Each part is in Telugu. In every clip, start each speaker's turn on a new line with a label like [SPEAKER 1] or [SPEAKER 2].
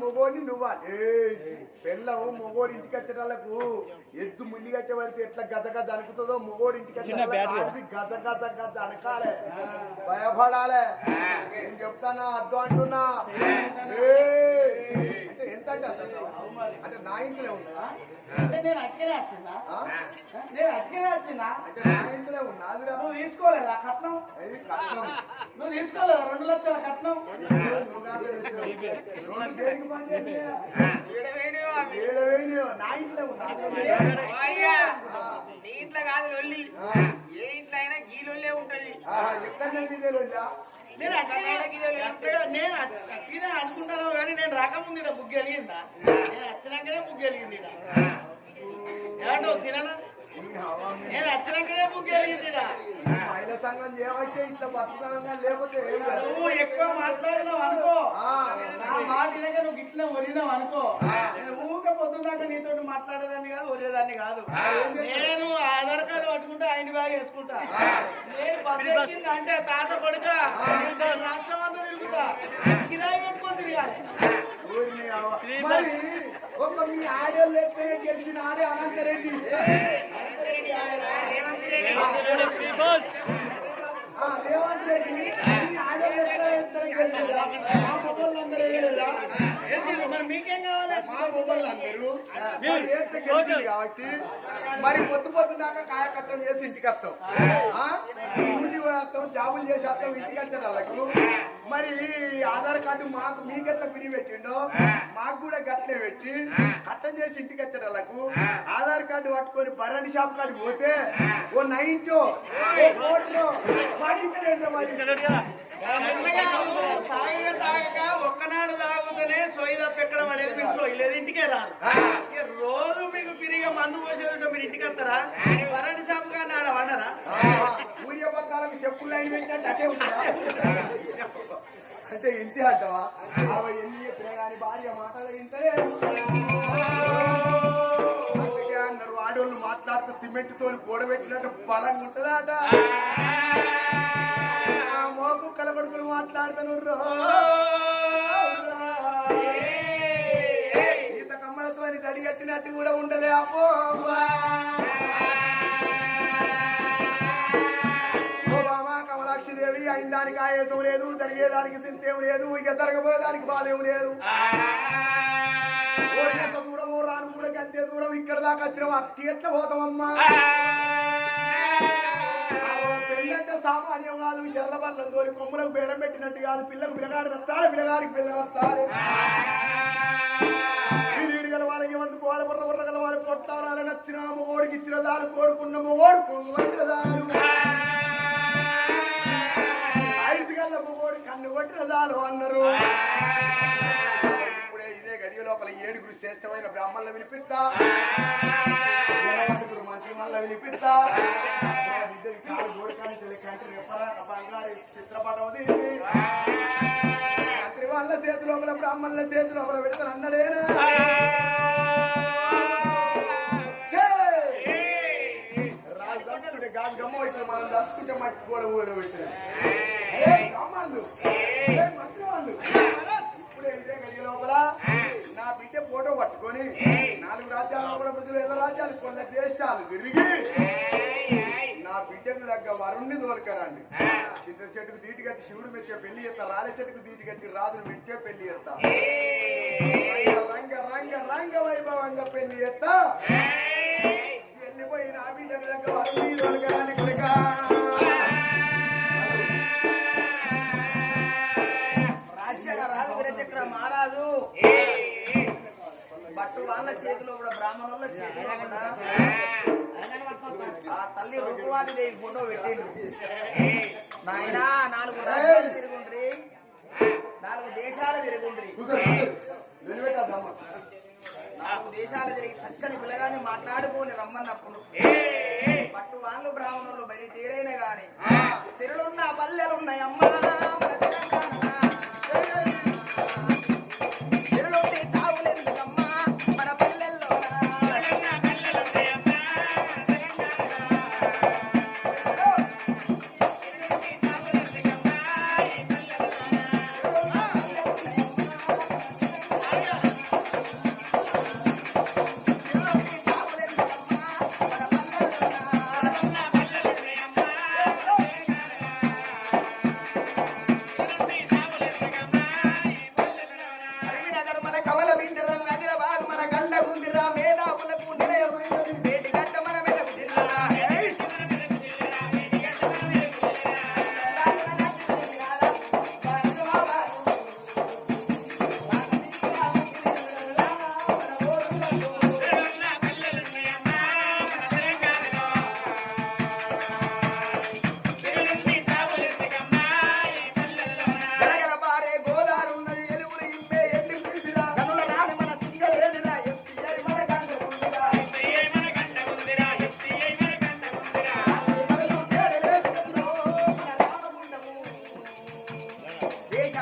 [SPEAKER 1] మొగోని నువ్వా? పెళ్ళం మొగోడి ఇంటికి వచ్చేటోళ్ళకు ఎద్దు ముల్లి కట్టే పడితే ఎట్లా గజ గజ అనుకుతుందో మొగోడి ఇంటికి వచ్చేటోళ్ళకి గజ గజ గజ అనకాలే భయపడాలే. నేను చెప్తానా అర్థం అంటున్నా! అంటే ఎంత అంటే అంత అంటావా? అంటే నా ఇంట్లోనే ఉందా?
[SPEAKER 2] అంటే నేను అట్కనే వచ్చిందా? నేను అట్కనే వచ్చిందా
[SPEAKER 1] అంటే నా ఇంట్లోనే ఉన్నాదిరా
[SPEAKER 2] నువ్వు తీసుకోలేదా కట్నం?
[SPEAKER 1] కష్టం
[SPEAKER 2] నువ్వు తీసుకోలేదా రెండు లక్షల కట్నం?
[SPEAKER 1] ఏడు నా ఇంట్లో ఉన్నా
[SPEAKER 3] నీ ఇంట్లో కాదు లొల్లి. ఏ ఇంట్లో అయినా గీ లొల్లే ఉంటది.
[SPEAKER 2] నేను అట్కనే అనుకుంటాను కానీ నేను రాకముందు ఇక్కడ బుక్ కలిగిందా నేను వచ్చినాకనే కలిగింది ఈడ. ఏమంటావు తిననా
[SPEAKER 1] మహిళా సంఘం చేయవచ్చే ఇట్లా బతుకుతానంగా లేకపోతే.
[SPEAKER 2] నువ్వు ఎక్కువ మాట్లాడినావు అనుకో. నా మాట వినక నువ్వు ఇట్లా ఒరినావు అనుకో. నేను ఊక పొద్దుదాకా నీతో మాట్లాడేదాన్ని కాదు ఒరేదాన్ని కాదు. నేను ఆధార్ కార్డు పట్టుకుంటే ఆయన బ్యాగ్ వేసుకుంటా. నేను బస్సు ఎక్కింది అంటే తాత కొడుక రాష్ట్రం అంతా తిరుగుతా. కిరాయి పెట్టుకొని తిరగాలి.
[SPEAKER 1] మరి ఒక మీ ఆడోళ్ళు ఎత్తనే గెలిచిన ఆడే అనంతరెడ్డి.
[SPEAKER 2] మరి మీకేం కావాలి
[SPEAKER 1] మా కాబట్టి మరి పొద్దు పొద్దు దాకా కాయకట్టం చేసి ఇంటికి వస్తాం ఆ? వస్తాం జాబులు చేసి వస్తాం ఇంటికి వచ్చాడు వాళ్ళకు కార్డు మాకు మీకెట్లా ఫ్రీ పెట్టిండో మాకు కూడా గట్లే పెట్టి కట్టం చేసి ఇంటికి వచ్చే వాళ్ళకు ఆధార్ కార్డు పట్టుకొని బర్రెని షాప్ కాడికి పోతే ఓ నైన్టో ఓ పడించేంట మరి
[SPEAKER 2] తాగగా తాగక ఒక్కనాడు తాగుతూనే సొయ్యి తప్పెక్కడం అనేది మీకు సొయ్యలేదు ఇంటికే రాదు రోజు మీకు పిరిగా మందు పోసేది మీరు ఇంటికి వస్తారా వరణి షాపు కానీ ఆడ వండరా
[SPEAKER 1] ఊరి పద్నాలుగు చెప్పులు అయిన పెట్టినట్టు అటే ఉంటుందా అంటే ఇంటి అంటావా ఎన్ని చెప్పినా కానీ భార్య మాటలు అందరు అందుకే అన్నారు ఆడోళ్ళు మాట్లాడుతూ సిమెంట్ తోని పెట్టినట్టు బలంగా ఉంటుందా మోకు కలబడుకులు మాట్లాడుతాను ఈత కమ్మలతో గడిగట్టినట్టు కూడా ఉండలే దేవి అయిన దానికి ఆయాసం లేదు జరిగేదానికి సింతేం లేదు ఇక జరగబోయేదానికి బాధేం లేదు. ఓ ఎంత దూరం ఓ రాను కూడా గంతే దూరం ఇక్కడ దాకా వచ్చిన అట్టి ఎట్లా పోతామమ్మా? పెళ్ళంటే సామాన్యం కాదు శరద బల్లం తోలి కొమ్ములకు బేరం పెట్టినట్టు కాదు పిల్లకు పిల్లగారు నచ్చాలి పిల్లగారికి పిల్ల నచ్చాలి వీడి గల వాళ్ళకి అందుకోవాలి బుర్ర బుర్ర గల వాళ్ళు కొట్టాలని నచ్చిన మొగోడికి ఇచ్చిన దారు కోరుకున్న మొగోడు కొట్టిన దారు. ఐదు గల్ల మొగోడు కన్ను కొట్టిన దారు అన్నారు. ఇప్పుడే ఇదే గడియ లోపల ఏడుగురు శ్రేష్టమైన బ్రాహ్మణులు వినిపిస్తా. ఏడుగురు మంచి మళ్ళ వినిపిస్తా. తెలియకంటే బంగారు చిత్రపటం ఉంది వాళ్ళ చేతి బ్రాహ్మణుల చేతిలో లోపల పెడతాను అన్నడేనా రాజు గాలి గమ్మ అయితే మనం దక్కుంటే మట్టి కూడా ఊళ్ళో పెట్టారు బ్రాహ్మణులు మంత్రి వాళ్ళు ఇప్పుడే ఇదే గది లోపల నా బిడ్డ ఫోటో పట్టుకొని నాలుగు రాజ్యాల లోపల ప్రజలు ఎల్ల రాజ్యాలు కొన్ని దేశాలు తిరిగి నా బిడ్డకు దగ్గర వరుణ్ణి దోలకరండి చింత చెట్టుకు దీటి కట్టి శివుడు మెచ్చే పెళ్ళి చేస్తా రాలే చెట్టుకు దీటి కట్టి రాజును మెచ్చే పెళ్ళి చేస్తా. రంగ రంగ రంగ రంగ వైభవంగా పెళ్ళి చేస్తా. వెళ్ళిపోయి నా బిడ్డకు దగ్గర వరుణ్ణి దోలకరాని కొడుక.
[SPEAKER 3] మహారాజు. బట్టు వాళ్ళ చేతిలో కూడా బ్రాహ్మణుల చేతిలో కూడా. ఆ తల్లి రూపవాది దేవి ఫోటో పెట్టిండు. నాయనా నాలుగు రాజ్యాలు తిరుగుండ్రి. నాలుగు దేశాలు తిరుగుండ్రి. నాలుగు దేశాలు తిరిగి చక్కని పిల్లగాని మాట్లాడుకొని రమ్మన్నప్పుడు పట్టు వాళ్ళు బ్రాహ్మణులు బరి తీరైన గాని తిరులున్న పల్లెలున్నాయి అమ్మా మన తెలంగాణ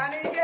[SPEAKER 3] Dale,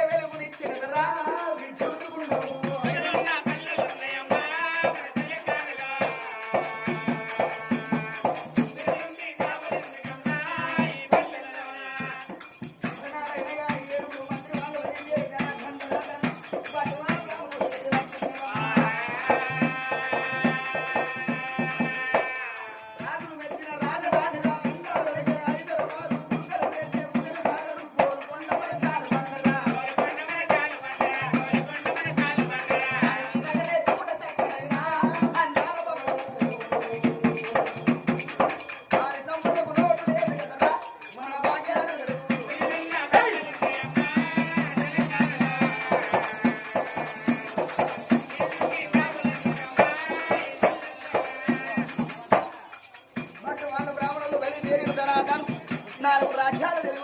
[SPEAKER 3] నాలుగు రాజ్యాలు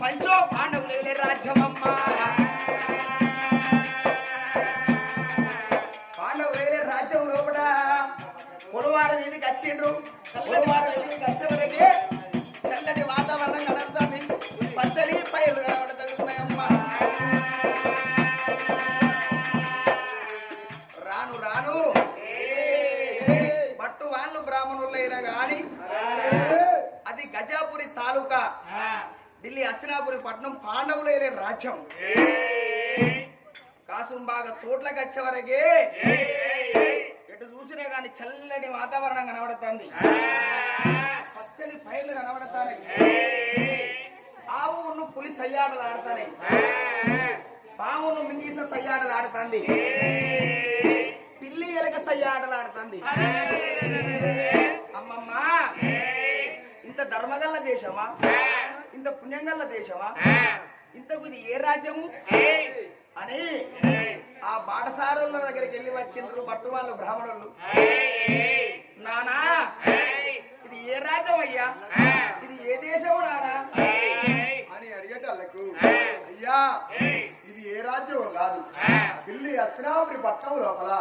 [SPEAKER 3] పంచో పాండవులే రాజ్యమమ్మ. పాండవులే రాజ్యం లోపల పొడవారు వీధికి వచ్చిండ్రు. రాజ్యం. కాసం బాగా తోట్లకు వచ్చే వరకే ఎటు చూసినా గాని చల్లని వాతావరణం కనబడుతుంది. పచ్చని పైర్లు కనబడతాయి ఆవును పులి సయ్యాడలు ఆడతాయి పామును మింగీస సయ్యాడలు ఆడుతుంది. పిల్లి ఎలక సయ్యాడలు ఆడుతుంది. అమ్మమ్మ ఇంత ధర్మగల్ల దేశమా? ఇంత పుణ్యంగల్ల దేశమా? ఇంతకు ఇది ఏ రాజ్యము? అని. ఆ బాటసారుల దగ్గరికి వెళ్ళి వచ్చిండ్రు పట్టు వాళ్ళు బ్రాహ్మణులు. నానా. ఇది ఏ రాజ్యం అయ్యా? ఇది ఏ దేశము నానా?
[SPEAKER 1] అని అడిగేటళ్ళకు అయ్యా. ఇది ఏ రాజ్యం కాదు. ఢిల్లీ అస్తినాపురి పట్టణం లోపల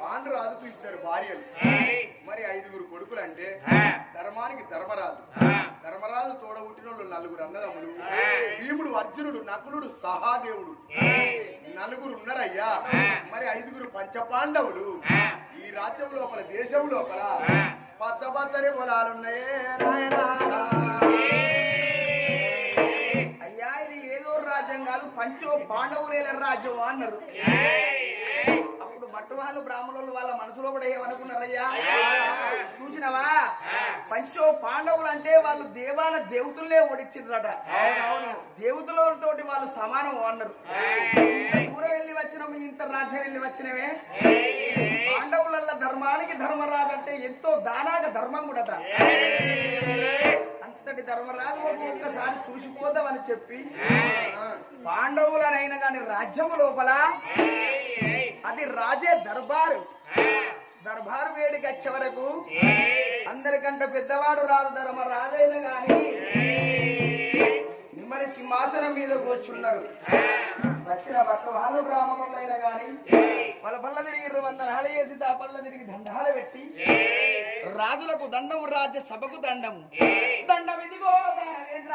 [SPEAKER 1] పాండురాజుకు ఇద్దరు భార్యలు మరి ఐదుగురు కొడుకులు అంటే ధర్మానికి ధర్మరాజు. ధర్మరాజు తోడగుట్టిన వాళ్ళు నలుగురు అన్నదమ్ములు. భీముడు అర్జునుడు నకులుడు సహాదేవుడు. నలుగురు ఉన్నారయ్యా మరి ఐదుగురు పంచపాండవులు. ఈ రాజ్యం లోపల దేశం లోపల పచ్చ పచ్చని పొలాలున్నాయే. నాయనా
[SPEAKER 3] రాజ్యం కాదు పంచో పాండవులేల రాజ్యం అన్నారు. అప్పుడు బట్టువాళ్ళు బ్రాహ్మణులు వాళ్ళ మనసులో కూడా ఏమనుకున్నారయ్యా? చూసినవా? పంచో పాండవులు అంటే వాళ్ళు దేవాల దేవతలే ఓడించిండ్రట దేవతలతోటి వాళ్ళు సమానం అన్నారు. ఇంత దూరం వెళ్ళి వచ్చినాము ఇంత రాజ్యం వెళ్ళి వచ్చినవే పాండవుల ధర్మానికి ధర్మరాజు అంటే ఎంతో దానాక ధర్మం కూడాట. అంతటి ధర్మరాజు ఒక్కసారి చూసిపోదామని చెప్పి. పాండవులనైనా కాని రాజ్యము లోపల అది రాజే దర్బారు. దర్బారు వేడికి వచ్చే వరకు అందరికంటే పెద్దవాడు రాదు ధర్మరాజైనా గాని నిమ్మని సింహాసనం మీద కూర్చున్నారు. వచ్చిన భక్త వాళ్ళు బ్రాహ్మణులైనా గాని వాళ్ళ పళ్ళ తిరిగి వంద నాళ వేసి ఆ పళ్ళ తిరిగి దండాలు పెట్టి రాజులకు దండము రాజ్య సభకు దండము. ఇదిగో దానవేంద్ర,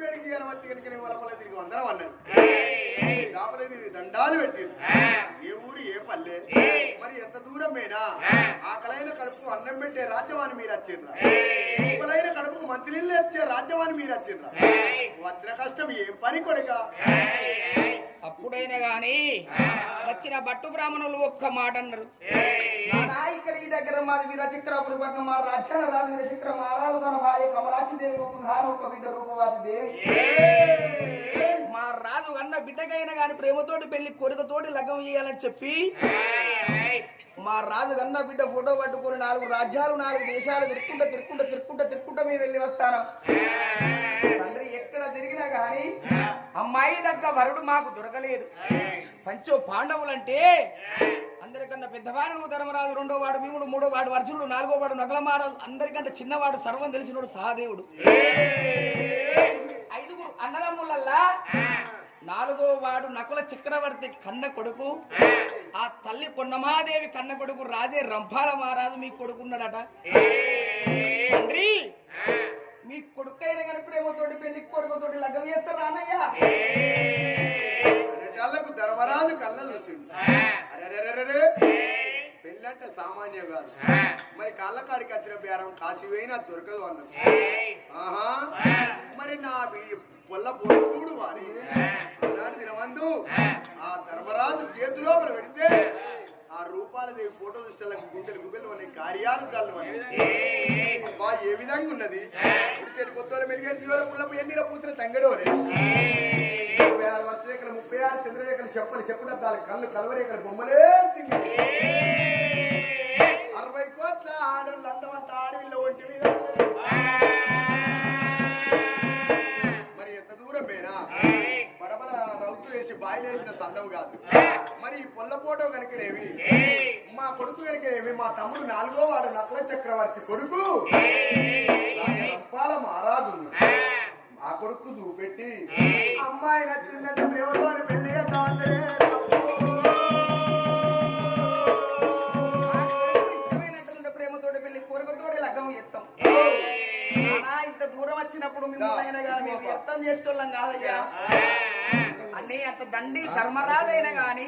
[SPEAKER 1] ఏరేక తీరిపేడికి గారు వచ్చి కనుక నేను వలపల తిరిగి అందరం అన్నది దాపలే తిరిగి దండాలు పెట్టింది ఏ. ఊరు ఏ పల్లె? మరి ఎంత దూరం పోయినా ఆకలైన కడుపుకు అన్నం పెట్టే రాజ్యవాన్ని మీరు వచ్చిండ్రా? ఉప్పలైన కడుపుకు మంచినీళ్ళు వచ్చే రాజ్యవాన్ని మీరు వచ్చిండ్రా? వచ్చిన కష్టం ఏం పని కొడుక?
[SPEAKER 4] అప్పుడైనా గాని వచ్చిన భట్టు బ్రాహ్మణులు ఒక్క మాట అన్నారు.
[SPEAKER 3] నానా ఇక్కడ ఈ దగ్గర మాది వీరచక్రపురి పట్నం మా రాజ్యాల రాజు వీరచక్ర మహారాజు తన భార్య కమలాక్షి దేవి ఒక గారు ఒక బిడ్డ రూపవాది దేవి.
[SPEAKER 4] మా రాజు అన్న బిడ్డకైనా గాని ప్రేమతోటి పెళ్ళి కోరికతోటి లగ్గం చేయాలని చెప్పి
[SPEAKER 3] మా రాజు కన్న బిడ్డ ఫోటో పట్టుకొని నాలుగు రాజ్యాలు నాలుగు దేశాలు తిరుక్కుంటా తిరుక్కుంటా తిరుక్కుంటా తిరుక్కుంటా మేము వెళ్ళి వస్తాను. ఎక్కడ జరిగినా కానీ
[SPEAKER 4] అమ్మాయి దగ్గర వరుడు మాకు దొరకలేదు. పంచో పాండవులంటే అందరికన్నా పెద్దవాడు ధర్మరాజు రెండో వాడు భీముడు మూడో వాడు అర్జునుడు నాలుగో వాడు నగల మహారాజు అందరికంటే చిన్నవాడు సర్వం తెలిసినోడు సహదేవుడు. ఐదుగురు అన్నదమ్ములల్లా నాలుగో వాడు నకుల చక్రవర్తి కన్న కొడుకు ఆ తల్లి పొన్నమాదేవి కన్న కొడుకు రాజే రంభాల మహారాజు మీ కొడుకున్నాడట. తండ్రి
[SPEAKER 3] మీ కొడుకైన కానీ ప్రేమతోటి పెళ్ళి కొడుకుతోటి లగ్గం చేస్తారు రానయ్యా.
[SPEAKER 1] ధర్మరాజు కళ్ళలు వచ్చింది అరెరెరెరెరే. పెళ్ళంటే సామాన్యం కాదు. మరి కాళ్ళ కాడికి వచ్చిన బేరం కాశీ పోయినా దొరకదు అన్నది. ఆహా. మరి నా పొల్ల పొల్ల చూడు వారి. అలాంటి దినమందు ఆ. ధర్మరాజు చేతిలో పెడితే ఆ. రూపాల దేవి ఫోటో చూస్తే గుండెలు గుబెలు ఉన్నాయి కార్యాలు అబ్బా ఏ విధంగా ఉన్నది? ఉడిసేటి కొత్తోలు మెరుగేటి ఎన్నిలో పూసిన తంగడోలే ముప్పై ఆరు వర్షరేఖలు ముప్పై ఆరు చంద్రరేఖలు చెప్పలు చెప్పులద్దాలు కళ్ళు కలవరేఖలు బొమ్మలే అరవై కోట్ల ఆడోళ్ళు అందమంత ఆడవిల్ల ఒంటి మీద. రౌతు వేసి బాయిలు వేసిన సందవు కాదు. మరి ఈ పొల్ల కనుకనేవి మా కొడుకు కనుకనేవి మా తమ్ముడు నాలుగో వాడు నకుల చక్రవర్తి కొడుకు. రంపాల మహారాజు మా కొడుకు చూపెట్టి అమ్మాయి నచ్చిందంటే ప్రేమతో పెళ్ళిగా చేద్దామంటే.
[SPEAKER 3] లగ్గం ఇంత దూరం వచ్చినప్పుడు మిమ్మల్ని అయినా కానీ మేము వ్యర్థం చేసేటోళ్ళం కాదయ్యా.
[SPEAKER 4] అన్నీ అంత దండి ధర్మరాజైనా గాని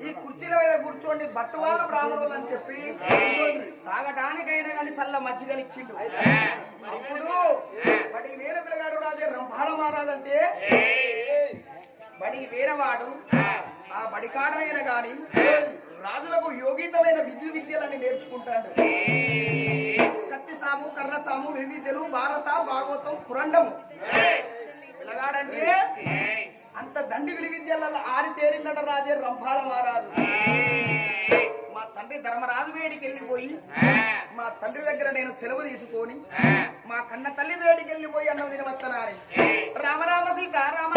[SPEAKER 3] ఈ కుర్చీల మీద కూర్చోండి బట్టువాళ్ళ బ్రాహ్మణులు అని చెప్పి
[SPEAKER 4] తాగటానికైనా కానీ చల్ల మజ్జిగలు ఇచ్చిండు.
[SPEAKER 3] అప్పుడు బడి వేరే పిల్లగాడు రాజే రంభాల మహారాజంటే
[SPEAKER 4] బడి వేరవాడు
[SPEAKER 3] ఆ బడికాడనైనా గాని రాజులకు యోగితమైన విద్యు విద్యలని నేర్చుకుంటాడు. కత్తి సాము కర్ర సాము వివిద్యలు భారత భాగవతం పురండము. పిల్లగాడంటే అంత దండి విలు విద్యలలో ఆరి రాజే రంభాల మహారాజు.
[SPEAKER 4] మా తండ్రి ధర్మరాజు వేడికి వెళ్ళిపోయి
[SPEAKER 3] మా తండ్రి దగ్గర నేను సెలవు తీసుకొని మా కన్న తల్లి వేడికి వెళ్ళిపోయి అన్నం రామరామ
[SPEAKER 4] సీత రామ.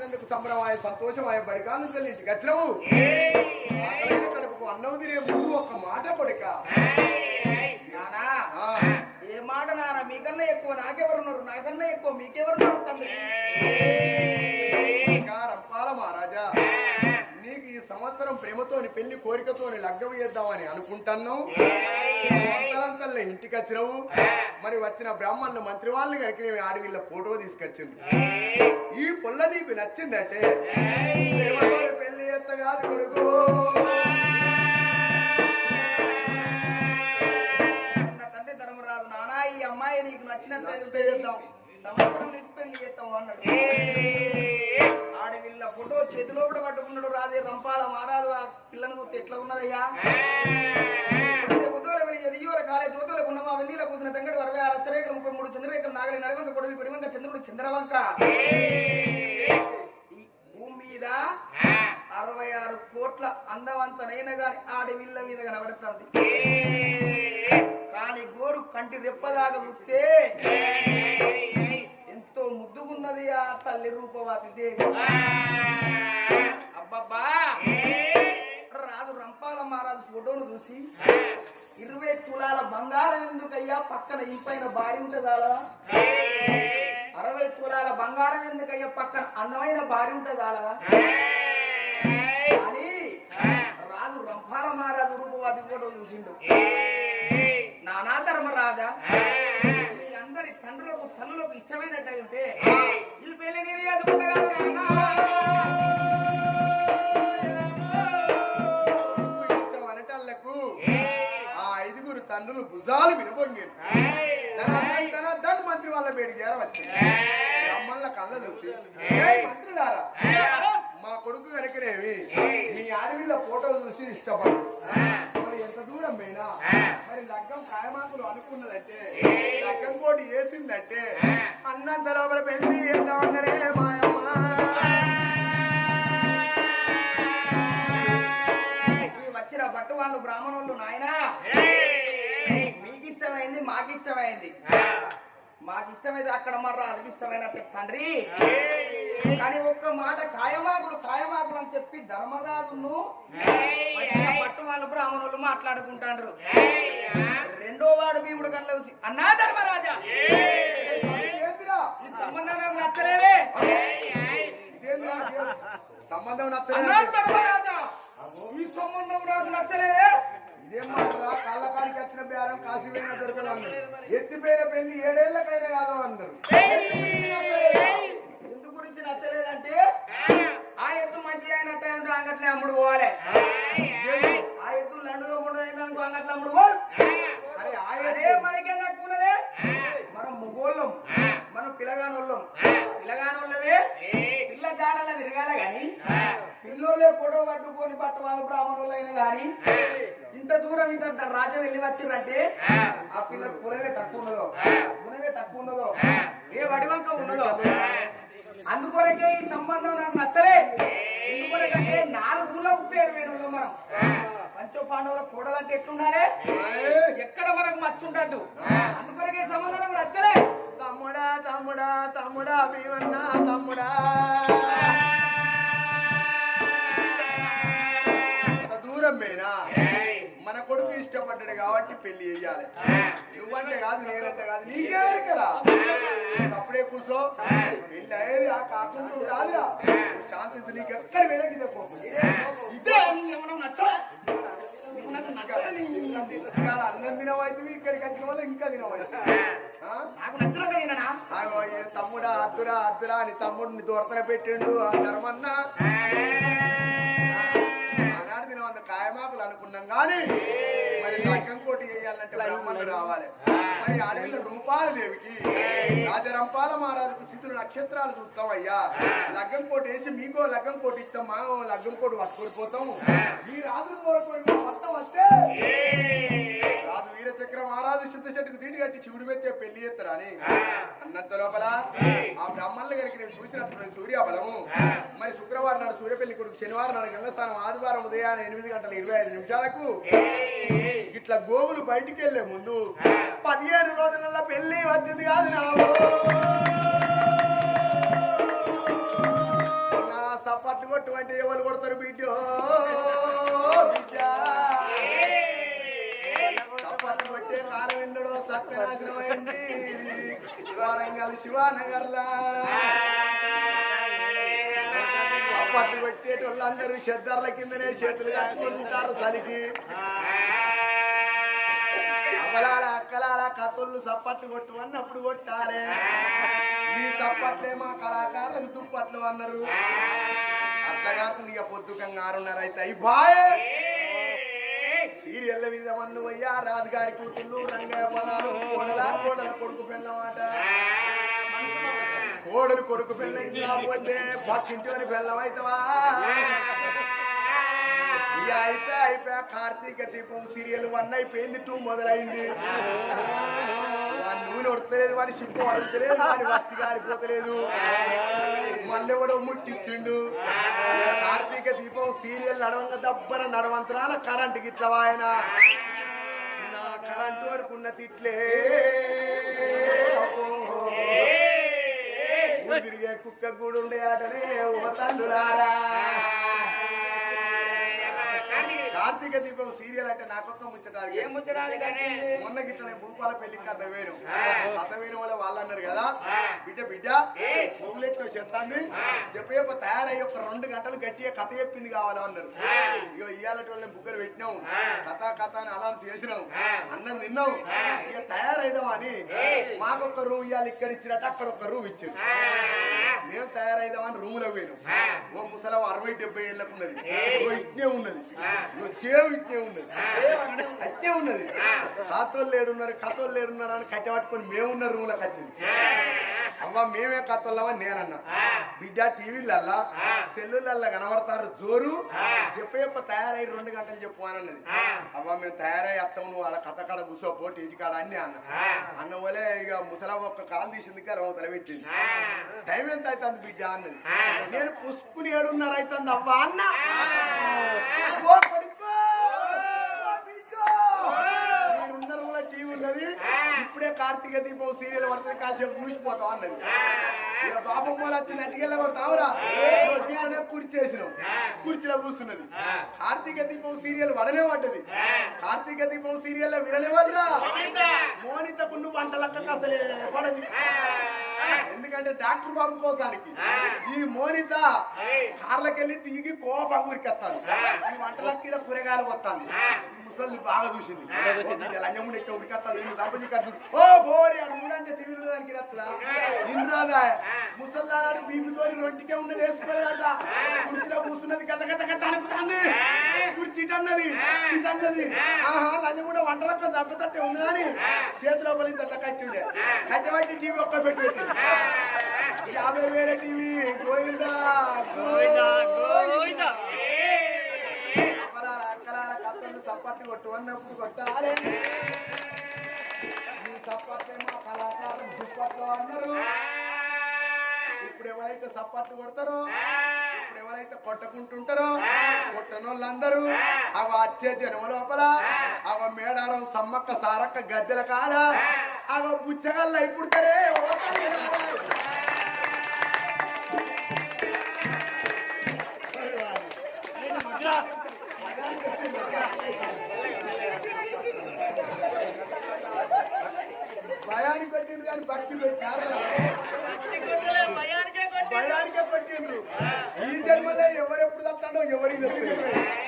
[SPEAKER 1] వచ్చినందుకు సంబరమాయ సంతోషమాయ బడికాను వచ్చినవు ఆకలైన కడుపుకు అన్నం తినే ముందు ఒక మాట కొడుక.
[SPEAKER 3] ఏ మాట నానా? మీకన్నా ఎక్కువ నాకెవరున్నారు? నాకన్నా ఎక్కువ మీకెవరున్నారు తండ్రి
[SPEAKER 1] ఈ ప్రేమతోని పెళ్ళి కోరికతోని లగ్నం చేద్దామని అనుకుంటున్నాం. ఇంటికి వచ్చినావు మరి వచ్చిన బ్రాహ్మణులు మంత్రి వాళ్ళని కనుక నేను ఆడవిళ్ళ ఫోటో తీసుకొచ్చింది ఈ పుల్ల నీకు నచ్చిందంటే ప్రేమతోని పెళ్ళి చేస్తా కాదు కొడుకు.
[SPEAKER 3] తండ్రి ధర్మరాజు నానా ఈ అమ్మాయి నీకు నచ్చినట్టు పెళ్ళి చేద్దాం. సంవత్సరం నీకు పెళ్ళి అన్నాడు. ఫోటో చేతిలో కూడా పట్టుకున్నాడు రాజే రంపాల మారాదు ఆ పిల్లని గుర్తు ఎట్లా ఉన్నదయ్యా? ఎదియోల కాలేజ్ జ్యోతుల ఉన్నమా వెన్నీల కూసిన తంగడి అరవై ఆరు అచ్చరేఖలు ముప్పై మూడు చంద్రరేఖలు నాగలి నడవంక కొడలి కొడివంక చంద్రుడు చంద్రవంక. భూమి మీద అరవై ఆరు కోట్ల అందవంతనైన గాని ఆడవిల్ల మీద కనబడుతుంది. కానీ గోరు కంటి రెప్పదాకా చూస్తే ఎంతో ముద్దుగున్నది ఆ తల్లి రూపవతి దేవి. అబ్బబ్బా! రాజు రంపాల మహారాజు ఫోటోను చూసి ఇరవై తులాల బంగారం ఎందుకయ్యా? పక్కన ఇంపైన భార్య ఉంటుందా? అరవై తులాల బంగారం ఎందుకయ్యా? పక్కన అందమైన భార్య ఉంటుందా? అని రాజు రంపాల మహారాజు రూపవతి ఫోటో చూసిండు. నానా ధర్మరాజా అందరి తండ్రులకు తల్లులకు ఇష్టమైనట్టయితే ఈ పెళ్ళి నీరు
[SPEAKER 1] నీకు ఇష్టం అనటల్లకు ఆ ఐదుగురు తండ్రులు భుజాలు వినబొంగారు తన ధన్ మంత్రి వాళ్ళ బయటికి చేరవచ్చు బ్రాహ్మణుల కళ్ళ చూసి "ఏయ్ మంత్రులారా మా కొడుకు కనుకనేవి మీ అడవిలో ఫోటోలు చూసి ఇష్టపడు. మరి ఎంత దూరం పోయినా? మరి లగ్గం ఖాయమాకులు లగ్గం కోటి వేసిందంటే అన్నంత లోపల పెళ్ళి చేద్దామన్నరే మాయమ్మ.
[SPEAKER 3] వచ్చిన బట్టు వాళ్ళు బ్రాహ్మణులు నాయనా. మీకు ఇష్టమైంది మాకు ఇష్టమైంది మాకు ఇష్టమైతే అక్కడ మరి రాజుకి ఇష్టమైన తండ్రి. కానీ ఒక్క మాట కాయమాకులు కాయమాకులు అని చెప్పి ధర్మరాజును పట్టు వాళ్ళు బ్రాహ్మణులు మాట్లాడుకుంటాండ్రు. రెండో వాడు భీముడు చూసి అన్నా ధర్మరాజా! సంబంధం నచ్చలేదే?
[SPEAKER 1] సంబంధం నచ్చలేదు
[SPEAKER 3] సంబంధం నాకు నచ్చలేదే.
[SPEAKER 1] ఇదేం మాటరా? కాళ్ళ కాలికి వచ్చిన బేరం కాసిపోయిన దొరకడం ఎత్తిపోయిన పెళ్ళి ఏడేళ్ళకైనా కాదు అన్నారు.
[SPEAKER 3] ఎందు గురించి నచ్చలేదంటే ఆ ఎత్తు మంచిగా అయినట్టు అంగట్లే అమ్ముడు పోవాలి. పిల్లోళ్ళే ఫోటో పట్టుకొని పట్టు వాళ్ళు బ్రాహ్మణులైనా గాని ఇంత దూరం ఇంత రాజ్యం వెళ్ళి వచ్చిందంటే ఆ పిల్ల కులమే తక్కువ ఉన్నదో గుణమే తక్కువ ఉన్నదో ఏ. వడివంక ఉన్నదో. అందుకొరకే ఈ సంబంధం నాకు నచ్చలే. ఎందుకొరకంటే నాలుగు ఊళ్ళో పేరు వేరు మనం. పంచో పాండవుల కూడలంటే ఎట్లుండాలి ఎక్కడ మనకు మచ్చుండద్దు. అందుకొరకే సంబంధం నాకు నచ్చలే.
[SPEAKER 1] తమ్ముడా తమ్ముడా తమ్ముడా భీమన్నా తమ్ముడా. అంత దూరం మేనా కొడుకు ఇష్టపడ్డాడు కాబట్టి పెళ్ళి చేయాలి. నువ్వంటే కాదు నేనంటే కాదు నీకే కదా? అప్పుడే కూర్చో. పెళ్ళి అయ్యేది ఆ కాకుండా కాదురా. శాంతి నీకు ఎక్కడ చెప్పు ఇదే అన్నం తినవైతే ఇక్కడికి వచ్చిన వాళ్ళు ఇంకా తమ్ముడా అద్దురా అద్దురా అని తమ్ముడిని దొరకన పెట్టిండు ఆ ధర్మన్న. ఆనాడు కాయమాకులు అనుకున్నాం కానీ మరి లగ్గం కోటి చేయాలంటే బ్రాహ్మణులు రావాలి. మరి అడవిలో రూపాల దేవికి రాజరంపాల మహారాజుకు స్థితులు నక్షత్రాలు చూస్తాం అయ్యా లగ్గం కోటి వేసి మీకో లగ్గం కోటి ఇస్తాం మా లగ్గం కోటి పట్టుకొని పోతాం. ఈ రాజులు కోరుకొని మొత్తం వస్తే రాజు వీరచక్ర మహారాజు శుద్ధ చెట్టుకు దీటి కట్టి శివుడు పెట్టే పెళ్ళి చేస్తారా అని? అన్నంత లోపల ఆ బ్రాహ్మణుల గారికి నేను చూసినప్పుడు సూర్య బలము. మరి శుక్రవారం నాడు సూర్యపల్లి కొడుకు శనివారం నాడు గంగస్థానం ఆదివారం ఉదయాన్నే ఎనిమిది గంటల ఇరవై ఐదు నిమిషాలకు ఇట్లా గోవులు బయటికి వెళ్ళే ముందు పదిహేను రోజుల పెళ్ళి వచ్చింది కాదు. నా సపట్లు కొట్టుమంటే ఎవరు కొడతారు బిడ్డ? బిడ్డ. సపట్లు కొట్టే కాలం సత్యనాశనమైంది వరంగల్ శివానగర్లా. సపట్లు కొట్టేటోళ్ళందరూ చెద్దర్ల కిందనే చేతులు కట్టుకుంటారు చలికి అక్కలాల అక్కలాల కథలు సప్పట్లు కొట్టు అన్నప్పుడు కొట్టాలి. ఈ సప్పట్లే మా కళాకారులు దుప్పట్లు అన్నారు. అట్లా కాకుండా ఇక పొద్దుకంగా ఆరున్నర అయితే అయి బాయ్ సీరియల్ మీద మన్ను అయ్యా రాజుగారి కూతుళ్ళు రంగయ్య పొలాలు కోడల కోడల కొడుకు పిల్లమాట కోడలు కొడుకు పిల్లం కాకపోతే పోతే పిల్లం అవుతావా ఇక అయిపోయా అయిపోయా కార్తీక దీపం సీరియల్ వన్ అయిపోయింది టూ మొదలైంది. వాడి నూనె ఉడతలేదు వాడి షిప్పు వడతలేదు వాడి వత్తి గారిపోతలేదు. మళ్ళీ కూడా ముట్టించిండు కార్తీక దీపం సీరియల్ నడవంగ దబ్బర నడవంతరాల కరెంట్ గిట్ల ఆయన నా కరెంట్ వరకు ఉన్న తిట్లే. తిరిగే కుక్క కూడా ఉండే ఆటనే ఓ తండ్రులారా కార్తీక దీపం సీరియల్ అంటే నాకొక్క ముచ్చటాలి
[SPEAKER 4] ఏం ముచ్చటాలి కానీ?
[SPEAKER 1] మొన్న గిట్లనే భూపాల పెళ్ళికి కథ వేరు. కథ వేరు వల్ల వాళ్ళు అన్నారు కదా. బిడ్డ బిడ్డ మొగులెట్లో చెప్తాంది చెప్పేప తయారయ్యి ఒక రెండు గంటలు గట్టిగా కథ చెప్పింది కావాలి అన్నారు. ఇక ఇయ్యాలటి వాళ్ళని బుగ్గలు పెట్టినాం. కథ కథ అని అలాన్స్ చేసినాం. అన్నం తిన్నాం. ఇక తయారైదాం అని? మాకొక రూమ్ ఇవ్వాలి ఇక్కడ ఇచ్చినట్టు అక్కడ ఒక రూమ్ ఇచ్చారు. మేము తయారైదామని రూమ్లో పోయినాం. ఓ ముసలం అరవై డెబ్బై ఏళ్ళకు ఉన్నది ఇట్నే ఉన్నది. చేవు ఇట్నే ఉన్నది? అట్నే ఉన్నది. కాతోళ్ళు లేడున్నారు కథోళ్ళు లేడున్నారు అని కట్టె పట్టుకొని మేమున్న రూమ్లోకి వచ్చింది. అవ్వ మేమే కథోళ్ళమా? నేనన్నా. బిడ్డ టీవీలల్లా సెల్లులల్లా కనబడతారు. జోరు. చెప్ప చెప్ప తయారై రెండు గంటలు చెప్పు అని అన్నది. అవ్వ మేము తయారై అత్తము నువ్వు అలా కథ కాడ కూర్చోపో టీజీ కాడ అన్ని అన్న. అన్న వలే ఇక ముసలా ఒక్క కాలు తీసింది కదా తలబెట్టింది టైం ఎంత అవుతుంది బిడ్డ అన్నది. నేను పుష్పుని ఏడున్నర అవుతుంది అవ్వ అన్న ఓ కొడుకో! ఓ బిడ్డో! మీరున్న రూమ్లో టీవీ ఉన్నది ఇప్పుడే కార్తీక దీపం సీరియల్ పడుతుంది కాసేపు చూసిపోతాం అన్నది. పాపం బాబమ్మ వాళ్ళు వచ్చి నటికెళ్ళ కొడతావురా కుర్చీ కుర్చీలో కూర్చున్నది. కార్తీక దీపం సీరియల్ వడనే పడ్డది. కార్తీక దీపం సీరియల్ వినలే వాళ్ళరా మోనితకు నువ్వు వంటలక్క అసలే పడది. ఎందుకంటే డాక్టర్ బాబు కోసానికి. ఈ మోనిత కార్లకెళ్ళి దిగి కోపం ఉరికెత్తాను ఈ వంటలకి ఈడ కూరగాయలు వస్తాను ముసలి బాగా చూసింది. లంజముడు నేను కట్టు ఓ బోరి మూడంటే టీవీలో దానికి రత్తులా ఇంద్రాదా ముసల్లాడు బీబీతోని రొంటికే ఉన్నది వేసుకోలేదట. కుర్చీలో కూర్చున్నది గత గత గత అనుకుతుంది కుర్చీ ఇటన్నది ఆహా లంజముడ వంటలక్క దెబ్బతట్టే ఉంది కానీ చేతిలో పలింది అట్లా కట్టిండే కట్టబట్టి టీవీ ఒక్క పెట్టి యాభై వేల టీవీ. గోవిందా గోవిందా గోవిందా కథలు సప్పట్లు కొట్టు అన్నప్పుడు కొట్టాలి. ఈ సప్పట్లు మా కళాకారులు దుప్పట్లు అన్నారు. ఇప్పుడు ఎవరైతే సప్పట్లు కొడతారో ఇప్పుడు ఎవరైతే కొట్టకుంటుంటారో కొట్టని వాళ్ళందరూ అవ వచ్చే జనం లోపల అవ మేడారం సమ్మక్క సారక్క గద్దెల కాడ అవ బుచ్చగల్ల ఇప్పుడు భయానికి పెట్టింది కానీ భక్తి పెట్టారు భయానికే పట్టిండ్రు ఈ జన్మలో ఎవరెప్పుడు తస్తాడో ఎవరికి తెలియదు.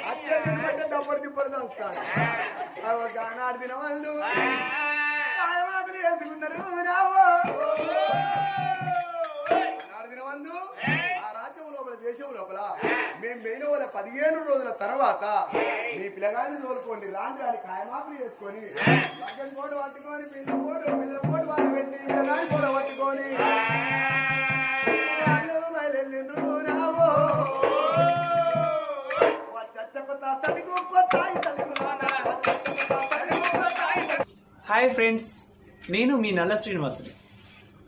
[SPEAKER 1] వచ్చే జన్మ అంటే దప్పటి తిప్పటి దాస్తాడు గానాడు దిన వాళ్ళు వేసుకున్నారు. రావో. నాడు దిన వాళ్ళు ఆ లోపల మేము మెయిన్ వాళ్ళ పదిహేను రోజుల తర్వాత మీ పిల్లగాన్ని తోలుకోండి రాండి రాని కాయమాపులు వేసుకొని లగ్గం కోడు పట్టుకొని పిల్ల కోడు పిల్ల కోడు వాళ్ళు పెట్టి పిల్లగాని కూడా పట్టుకొని.
[SPEAKER 5] హాయ్ ఫ్రెండ్స్ నేను మీ నల్ల శ్రీనివాసుని.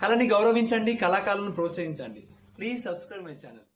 [SPEAKER 5] కళని గౌరవించండి కళాకారులను ప్రోత్సహించండి. Please subscribe my channel.